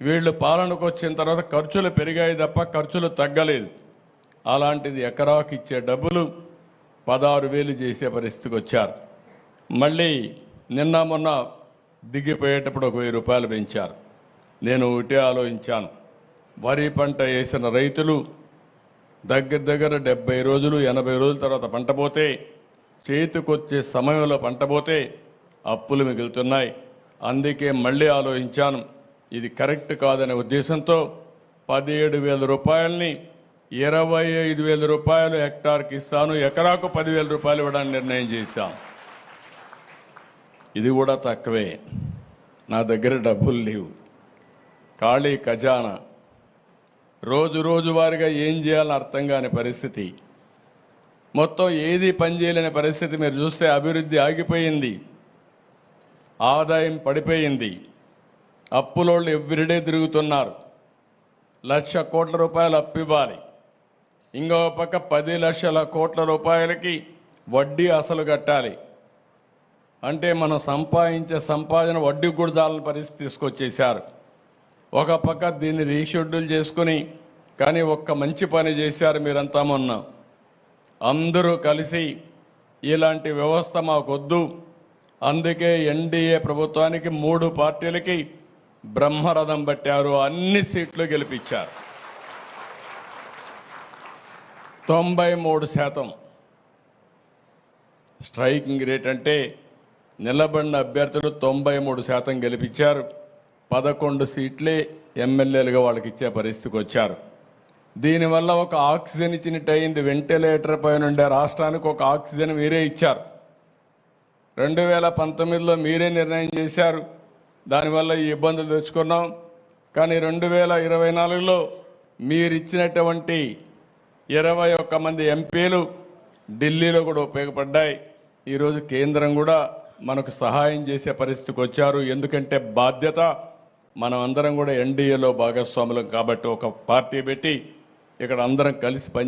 వీళ్ళు పాలనకు వచ్చిన తర్వాత ఖర్చులు పెరిగాయి తప్ప ఖర్చులు తగ్గలేదు. అలాంటిది ఎకరాకి ఇచ్చే డబ్బులు పదహారు వేలు చేసే పరిస్థితికి వచ్చారు. మళ్ళీ నిన్న మొన్న దిగిపోయేటప్పుడు ఒక వెయ్యి రూపాయలు పెంచారు. నేను ఒకటే ఆలోచించాను. వరి పంట వేసిన రైతులు దగ్గర దగ్గర డెబ్బై రోజులు ఎనభై రోజుల తర్వాత పంట పోతే చేతికొచ్చే సమయంలో పంట పోతే అప్పులు మిగులుతున్నాయి. అందుకే మళ్ళీ ఆలోచించాను. ఇది కరెక్ట్ కాదనే ఉద్దేశంతో పదిహేడు వేల రూపాయలని ఇరవై ఐదు వేల రూపాయలు హెక్టార్కి ఇస్తాను. ఎకరాకు పదివేల రూపాయలు ఇవ్వడానికి నిర్ణయం చేశాం. ఇది కూడా తక్కువే. నా దగ్గర డబ్బులు లేవు. ఖాళీ ఖజానా. రోజు రోజువారీగా ఏం చేయాలని అర్థం కాని పరిస్థితి. మొత్తం ఏది పనిచేయలేని పరిస్థితి మీరు చూస్తే అభివృద్ధి ఆగిపోయింది. ఆదాయం పడిపోయింది. అప్పులోళ్ళు ఎవ్రీడే తిరుగుతున్నారు. లక్ష కోట్ల రూపాయలు అప్పు ఇవ్వాలి ఇంకో పక్క పది లక్షల కోట్ల రూపాయలకి వడ్డీ అసలు కట్టాలి. అంటే మనం సంపాదించే సంపాదన వడ్డీ కూడా చాలని పరిస్థితి తీసుకొచ్చేశారు. ఒక పక్క దీన్ని రీషెడ్యూల్ చేసుకుని కానీ ఒక్క మంచి పని చేశారు మీరంతా మొన్న. అందరూ కలిసి ఇలాంటి వ్యవస్థ మాకొద్దు. అందుకే ఎన్డీఏ ప్రభుత్వానికి మూడు పార్టీలకి బ్రహ్మరథం పట్టారు అన్ని సీట్లు గెలిపించారు. తొంభై మూడు శాతం. స్ట్రైకింగ్ రేట్ అంటే నిలబడిన అభ్యర్థులు తొంభై మూడు శాతం గెలిపించారు. పదకొండు సీట్లే ఎమ్మెల్యేలుగా వాళ్ళకి ఇచ్చే పరిస్థితికి వచ్చారు. దీనివల్ల ఒక ఆక్సిజన్ ఇచ్చినట్టు అయింది వెంటిలేటర్ పైన ఉండే రాష్ట్రానికి ఒక ఆక్సిజన్ మీరే ఇచ్చారు. రెండు వేల పంతొమ్మిదిలో మీరే నిర్ణయం చేశారు. దానివల్ల ఈ ఇబ్బందులు తెచ్చుకున్నాం. కానీ రెండు వేల ఇరవై నాలుగులో మీరు ఇచ్చినటువంటి ఇరవై ఒక్క మంది ఎంపీలు ఢిల్లీలో కూడా ఉపయోగపడ్డాయి. ఈరోజు కేంద్రం కూడా మనకు సహాయం చేసే పరిస్థితికి వచ్చారు. ఎందుకంటే బాధ్యత మనం అందరం కూడా ఎన్డీఏలో భాగస్వాములం కాబట్టి ఒక పార్టీ పెట్టి ఇక్కడ అందరం కలిసి పనిచే